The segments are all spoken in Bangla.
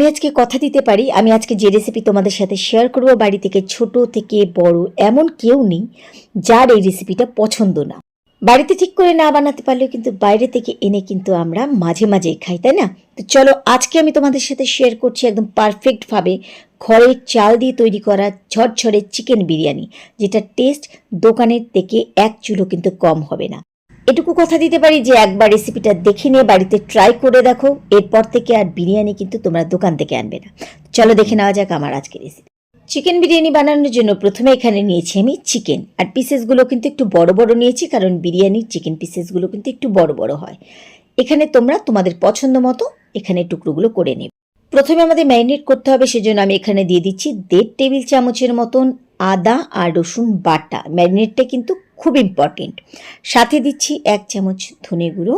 আমি আজকে কথা দিতে পারি, আমি আজকে যে রেসিপি তোমাদের সাথে শেয়ার করব বাড়ি থেকে ছোট থেকে বড় এমন কেউ নেই যার এই রেসিপিটা পছন্দ না। বাড়িতে ঠিক করে না বানাতে পারলেও কিন্তু বাইরে থেকে এনে কিন্তু আমরা মাঝে মাঝেই খাই, তাই না? তো চলো আজকে আমি তোমাদের সাথে শেয়ার করছি একদম পারফেক্টভাবে ঘরের চাল দিয়ে তৈরি করা ঝরঝরে চিকেন বিরিয়ানি, যেটা টেস্ট দোকানের থেকে এক চুলো কিন্তু কম হবে না। এটুকু কথা দিতে পারি যে একবার রেসিপিটা দেখে নিয়ে বাড়িতে ট্রাই করে দেখো। এরপর থেকে আর বিরিয়ানি কিন্তু তোমরা দোকান থেকে আনবে না। চলো দেখে নেওয়া যাক আমার আজকের রেসিপি চিকেন বিরিয়ানি বানানোর জন্য প্রথমে এখানে নিয়েছি আমি চিকেন আর পিসেসগুলো কিন্তু একটু বড় বড় নিয়েছি, কারণ বিরিয়ানির চিকেন পিসেসগুলো কিন্তু একটু বড় বড় হয়। এখানে তোমরা তোমাদের পছন্দ মতো এখানে টুকরোগুলো করে নেবে। প্রথমে আমাদের ম্যারিনেট করতে হবে, সেজন্য আমি এখানে দিয়ে দিচ্ছি দেড় টেবিল চামচের মতন আদা আর রসুন বাটা। ম্যারিনেটটা কিন্তু খুব ইম্পর্টেন্ট সাথে দিচ্ছি এক চামচ ধনে গুঁড়ো,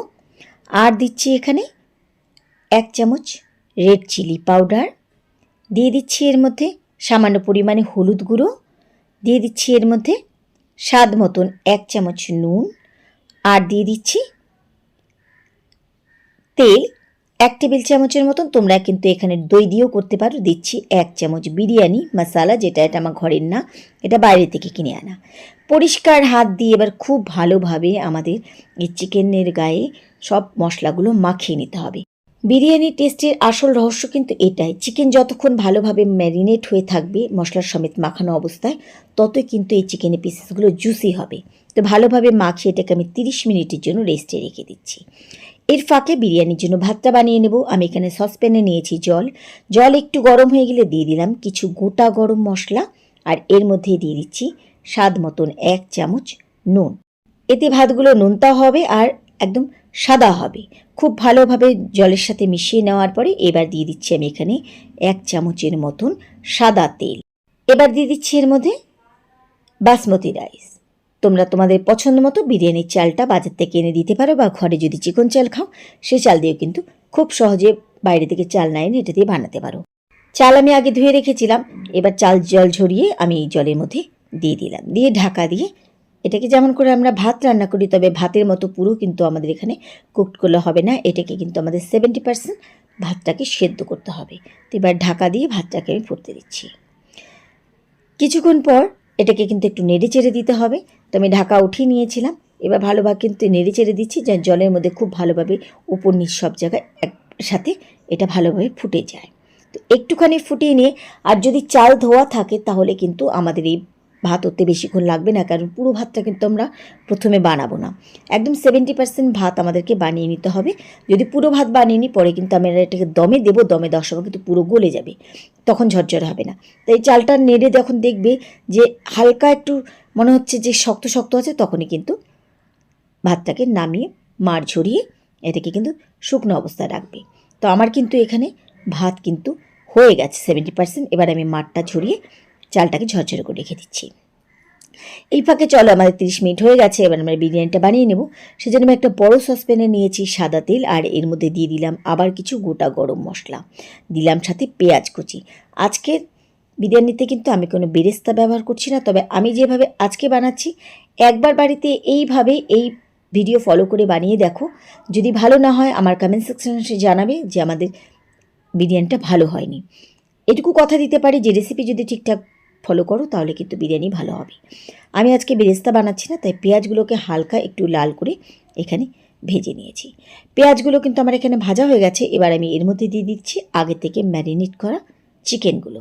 আর দিচ্ছি এখানে এক চামচ রেড চিলি পাউডার দিয়ে দিচ্ছি এর মধ্যে সামান্য পরিমাণে হলুদ গুঁড়ো, দিয়ে দিচ্ছি এর মধ্যে স্বাদ মতন এক চামচ নুন, আর দিয়ে দিচ্ছি তেল এক টেবিল চামচের মতন তোমরা কিন্তু এখানে দই দিয়েও করতে পারো। দিচ্ছি এক চামচ বিরিয়ানি, মশালা, যেটা এটা আমার ঘরের না, এটা বাইরে থেকে কিনে আনা। পরিষ্কার হাত দিয়ে এবার খুব ভালোভাবে আমাদের এই চিকেনের গায়ে সব মশলাগুলো মাখিয়ে নিতে হবে। বিরিয়ানি টেস্টের আসল রহস্য কিন্তু এটাই। চিকেন যতক্ষণ ভালোভাবে ম্যারিনেট হয়ে থাকবে, মশলার সমেত মাখানো অবস্থায়, ততই কিন্তু এই চিকেনের পিসেসগুলো জুসি হবে। তো ভালোভাবে মাখিয়ে এটাকে আমি তিরিশ মিনিটের জন্য রেস্টে রেখে দিচ্ছি। এর ফাঁকে বিরিয়ানির জন্য ভাতটা বানিয়ে নেব। আমি এখানে সসপ্যানে নিয়েছি জল। জল একটু গরম হয়ে গেলে দিয়ে দিলাম কিছু গোটা গরম মশলা আর এর মধ্যে দিয়ে দিচ্ছি স্বাদ মতন এক চামচ নুন। এতে ভাতগুলো নুনতা হবে আর একদম সাদা হবে। খুব ভালোভাবে জলের সাথে মিশিয়ে নেওয়ার পরে এবার দিয়ে দিচ্ছি আমি এখানে এক চামচের মতন সাদা তেল। এবার দিয়ে দিচ্ছি এর মধ্যে বাসমতি রাইস। তোমরা তোমাদের পছন্দ মতো বিরিয়ানির চালটা বাজার থেকে এনে দিতে পারো বা ঘরে যদি চিকন চাল খাও, সে চাল দিয়েও কিন্তু খুব সহজে বাইরে থেকে চাল না এনে এটা দিয়ে বানাতে পারো। চাল আমি আগে ধুয়ে রেখেছিলাম, এবার চাল জল ঝরিয়ে আমি এই জলের মধ্যে দিয়ে দিলাম। দিয়ে ঢাকা দিয়ে এটাকে যেমন করে আমরা ভাত রান্না করি, তবে ভাতের মতো পুরো কিন্তু আমাদের এখানে কুকড করলে হবে না। এটাকে কিন্তু আমাদের সেভেন্টি পার্সেন্ট ভাতটাকে সেদ্ধ করতে হবে। তো এবার ঢাকা দিয়ে ভাতটাকে আমি ফুটতে দিচ্ছি। কিছুক্ষণ পর এটাকে কিন্তু একটু নেড়ে চেড়ে দিতে হবে। তো আমি ঢাকা উঠিয়ে নিয়েছিলাম। এবার ভালোভাবে কিন্তু নেড়ে চেড়ে দিচ্ছি যা জলের মধ্যে খুব ভালোভাবে উপর নিচ সব জায়গায় একসাথে এটা ভালোভাবে ফুটে যায়। তো একটুখানি ফুটিয়ে নিয়ে, আর যদি চাল ধোয়া থাকে তাহলে কিন্তু আমাদের এই ভাত হতে বেশিক্ষণ লাগবে না, কারণ পুরো ভাতটা কিন্তু আমরা প্রথমে বানাবো না। একদম সেভেন্টি পার্সেন্ট ভাত আমাদেরকে বানিয়ে নিতে হবে। যদি পুরো ভাত বানিয়ে নিই পরে কিন্তু আমরা এটাকে দমে দেবো, দমে দেওয়ার সময় কিন্তু পুরো গলে যাবে, তখন ঝরঝর হবে না। তাই চালটা নেড়ে যখন দেখবে যে হালকা একটু মনে হচ্ছে যে শক্ত শক্ত আছে, তখনই কিন্তু ভাতটাকে নামিয়ে মার ঝরিয়ে এটাকে কিন্তু শুকনো অবস্থায় রাখবে। তো আমার কিন্তু এখানে ভাত কিন্তু হয়ে গেছে সেভেন্টি পার্সেন্ট এবার আমি মাঠটা ঝরিয়ে চালটাকে ঝরঝরে করে রেখে দিচ্ছি। এই ফাঁকে চলো, আমাদের তিরিশ মিনিট হয়ে গেছে, এবার আমরা বিরিয়ানিটা বানিয়ে নেব। সেজন্য আমি একটা বড় সসপ্যানে নিয়েছি সাদা তেল, আর এর মধ্যে দিয়ে দিলাম আবার কিছু গোটা গরম মশলা। দিলাম সাথে পেঁয়াজ কুচি। আজকের বিরিয়ানিতে কিন্তু আমি কোনো বেরেস্তা ব্যবহার করছি না, তবে আমি যেভাবে আজকে বানাচ্ছি, একবার বাড়িতে এইভাবে এই ভিডিও ফলো করে বানিয়ে দেখো। যদি ভালো না হয়, আমার কমেন্ট সেকশনে জানাবে যে আমাদের বিরিয়ানিটা ভালো হয়নি। এটুকু কথা দিতে পারি যে রেসিপি যদি ঠিকঠাক ফলো করো, তাহলে কিন্তু বিরিয়ানি ভালো হবে। আমি আজকে বেরেস্তা বানাচ্ছি না, তাই পেঁয়াজগুলোকে হালকা একটু লাল করে এখানে ভেজে নিয়েছি। পেঁয়াজগুলো কিন্তু আমার এখানে ভাজা হয়ে গেছে, এবার আমি এর মধ্যে দিয়ে দিচ্ছি আগে থেকে ম্যারিনেট করা চিকেনগুলো।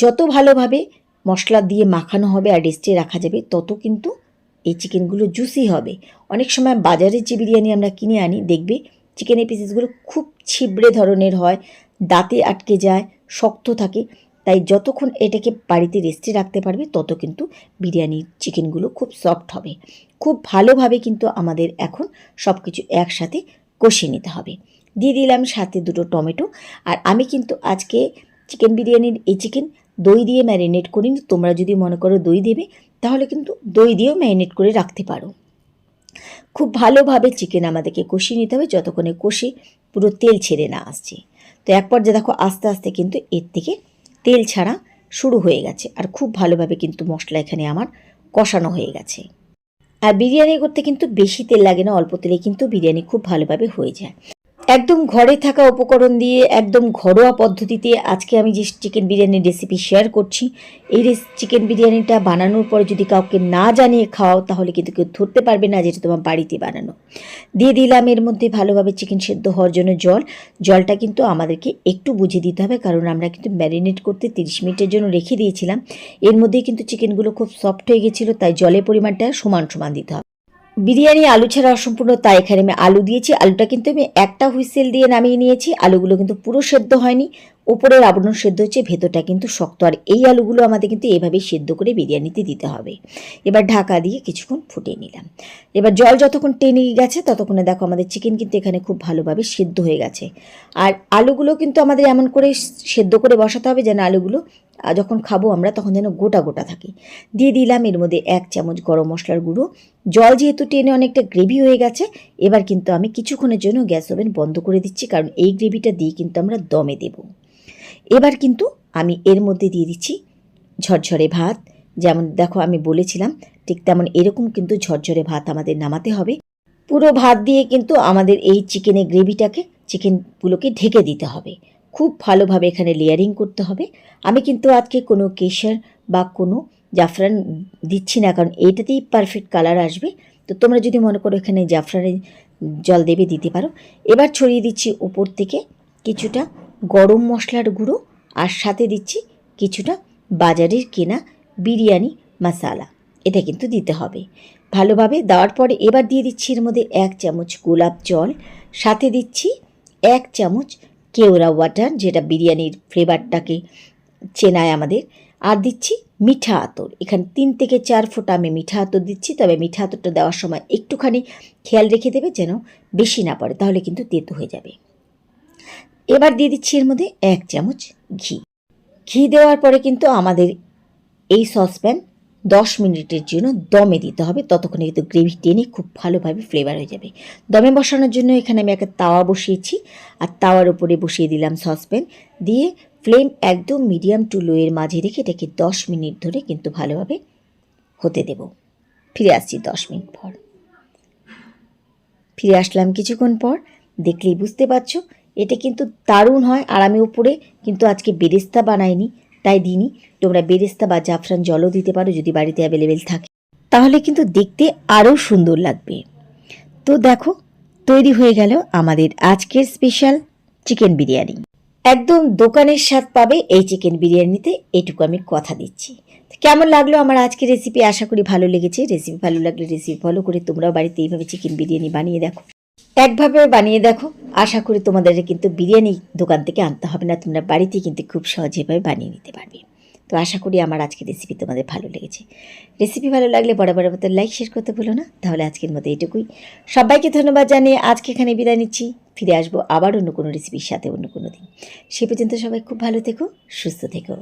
যত ভালোভাবে মশলা দিয়ে মাখানো হবে আর রেস্টে রাখা যাবে, তত কিন্তু এই চিকেনগুলো জুসি হবে। অনেক সময় বাজারের যে বিরিয়ানি আমরা কিনে আনি, দেখবে চিকেনের পিসেসগুলো খুব ছিবড়ে ধরনের হয়, দাঁতে আটকে যায়, শক্ত থাকে। তাই যতক্ষণ এটাকে বাড়িতে রেস্টে রাখতে পারবে, তত কিন্তু বিরিয়ানির চিকেনগুলো খুব সফট হবে। খুব ভালোভাবে কিন্তু আমাদের এখন সব কিছু একসাথে কষিয়ে নিতে হবে। দিয়ে দিলাম সাথে দুটো টমেটো। আর আমি কিন্তু আজকে চিকেন বিরিয়ানির এই চিকেন দই দিয়ে ম্যারিনেট করিনি। তোমরা যদি মনে করো দই দেবে, তাহলে কিন্তু দই দিয়েও ম্যারিনেট করে রাখতে পারো। খুব ভালোভাবে চিকেন আমাদেরকে কষিয়ে নিতে হবে, যতক্ষণে কষে পুরো তেল ছেড়ে না আসছে। তো এক পর্যায়ে দেখো আস্তে আস্তে কিন্তু এর থেকে তেল ছাড়া শুরু হয়ে গেছে। আর খুব ভালোভাবে কিন্তু মশলা এখানে আমার কষানো হয়ে গেছে। আর বিরিয়ানি করতে কিন্তু বেশি তেল লাগে না, অল্প তেলে কিন্তু বিরিয়ানি খুব ভালোভাবে হয়ে যায়। একদম ঘরে থাকা উপকরণ দিয়ে, একদম ঘরোয়া পদ্ধতিতে আজকে আমি যে চিকেন বিরিয়ানির রেসিপি শেয়ার করছি, এই চিকেন বিরিয়ানিটা বানানোর পরে যদি কাউকে না জানিয়ে খাওয়াও, তাহলে কিন্তু কেউ ধরতে পারবে না যেটা তোমার বাড়িতে বানানো। দিয়ে দিলাম এর মধ্যে ভালোভাবে চিকেন সেদ্ধ হওয়ার জন্য জল। জলটা কিন্তু আমাদেরকে একটু বুঝে দিতে হবে, কারণ আমরা কিন্তু ম্যারিনেট করতে তিরিশ মিনিটের জন্য রেখে দিয়েছিলাম। এর মধ্যেই কিন্তু চিকেনগুলো খুব সফট হয়ে গেছিল, তাই জলের পরিমাণটা সমান সমান দিতে হবে। বিরিয়ানি, আলু ছাড়া অসম্পূর্ণ, তাই এখানে আমি আলু দিয়েছি। আলুটা কিন্তু আমি একটা হুইসেল দিয়ে নামিয়ে নিয়েছি। আলুগুলো কিন্তু পুরো সেদ্ধ হয়নি। ওপরের আবরণ সেদ্ধ হচ্ছে, ভেতরটা কিন্তু শক্ত। আর এই আলুগুলো আমাদের কিন্তু এভাবে সেদ্ধ করে বিরিয়ানিতে দিতে হবে। এবার ঢাকা দিয়ে কিছুক্ষণ ফুটিয়ে নিলাম। এবার জল যতক্ষণ টেনে গেছে, ততক্ষণে দেখো আমাদের চিকেন কিন্তু এখানে খুব ভালোভাবে সেদ্ধ হয়ে গেছে। আর আলুগুলো কিন্তু আমাদের এমন করে সেদ্ধ করে বসাতে হবে যেন আলুগুলো যখন খাব আমরা তখন যেন গোটা গোটা থাকে। দিয়ে দিলাম এর মধ্যে এক চামচ গরম মশলার গুঁড়ো। জল যেহেতু টেনে অনেকটা গ্রেভি হয়ে গেছে, এবার কিন্তু আমি কিছুক্ষণের জন্য গ্যাস ওভেন বন্ধ করে দিচ্ছি, কারণ এই গ্রেভিটা দিয়ে কিন্তু আমরা দমে দেব। এবার কিন্তু আমি এর মধ্যে দিয়ে দিচ্ছি ঝরঝরে ভাত। যেমন দেখো আমি বলেছিলাম, ঠিক তেমন এরকম কিন্তু ঝরঝরে ভাত আমাদের নামাতে হবে। পুরো ভাত দিয়ে কিন্তু আমাদের এই চিকেনের গ্রেভিটাকে, চিকেনগুলোকে ঢেকে দিতে হবে। খুব ভালোভাবে এখানে লেয়ারিং করতে হবে। আমি কিন্তু আজকে কোনো কেশর বা কোনো জাফরান দিচ্ছি না, কারণ এইটাতেই পারফেক্ট কালার আসবে। তো তোমরা যদি মনে করো এখানে জাফরানের জল দেবে, দিতে পারো। এবার ছড়িয়ে দিচ্ছি উপর থেকে কিছুটা গরম মশলার গুঁড়ো আর সাথে দিচ্ছি কিছুটা বাজারের কেনা বিরিয়ানি মশালা। এটা কিন্তু দিতে হবে। ভালোভাবে দেওয়ার পরে এবার দিয়ে দিচ্ছি এর মধ্যে এক চামচ গোলাপ জল, সাথে দিচ্ছি এক চামচ কেওড়া ওয়াটার, যেটা বিরিয়ানির ফ্লেভারটাকে চেনায় আমাদের, আর দিচ্ছি মিঠা আতর। এখানে তিন থেকে চার ফোঁটা আমি মিঠা আতর দিচ্ছি, তবে মিঠা আতরটা দেওয়ার সময় একটুখানি খেয়াল রেখে দেবে যেন বেশি না পড়ে, তাহলে কিন্তু তেতো হয়ে যাবে। এবার দিয়ে দিচ্ছি এর মধ্যে এক চামচ ঘি। ঘি দেওয়ার পরে কিন্তু আমাদের এই সসপ্যান দশ মিনিটের জন্য দমে দিতে হবে। ততক্ষণে কিন্তু গ্রেভি টেনে খুব ভালোভাবে ফ্লেভার হয়ে যাবে। দমে বসানোর জন্য এখানে আমি একটা তাওয়া বসিয়েছি। আর তাওয়ার উপরে বসিয়ে দিলাম সসপ্যান। দিয়ে ফ্লেম একদম মিডিয়াম টু লোয়ের মাঝে রেখে এটাকে দশ মিনিট ধরে কিন্তু ভালোভাবে হতে দেব। ফিরে আসছি দশ মিনিট পর। ফিরে আসলাম কিছুক্ষণ পর। দেখলেই বুঝতে পারছ এটা কিন্তু দারুণ হয় আর আমি উপরে, কিন্তু আজকে বেরেস্তা বানাইনি তাই দিনই তোমরা বেরেস্তা বা জাফরান জলও দিতে পারো যদি বাড়িতে অ্যাভেলেবেল থাকে। তাহলে কিন্তু দেখতে আরও সুন্দর লাগবে। তো দেখো, তৈরি হয়ে গেল আমাদের আজকের স্পেশাল চিকেন বিরিয়ানি। একদম দোকানের স্বাদ পাবে এই চিকেন বিরিয়ানিতে, এটুকু আমি কথা দিচ্ছি। কেমন লাগল আমার আজকের রেসিপি আশা করি ভালো লেগেছে। রেসিপি ভালো লাগলে রেসিপি ফলো করে তোমরাও বাড়িতে এইভাবে চিকেন বিরিয়ানি বানিয়ে দেখো। একভাবে বানিয়ে দেখো। আশা করি তোমাদের কিন্তু বিরিয়ানি দোকান থেকে আনতে হবে না, তোমরা বাড়িতে কিন্তু খুব সহজেভাবে বানিয়ে নিতে পারবে। তো আশা করি আমার আজকের রেসিপি তোমাদের ভালো লেগেছে। রেসিপি ভালো লাগলে বরাবর মতো লাইক শেয়ার করতে ভুলো না। তাহলে আজকের মতো এটুকুই সবাইকে ধন্যবাদ জানিয়ে আজকে এখানে বিদায় নিচ্ছি। ফিরে আসব আবার অন্য কোনো রেসিপির সাথে অন্য কোনো দিন। সে পর্যন্ত সবাই খুব ভালো থেকো, সুস্থ থেকো।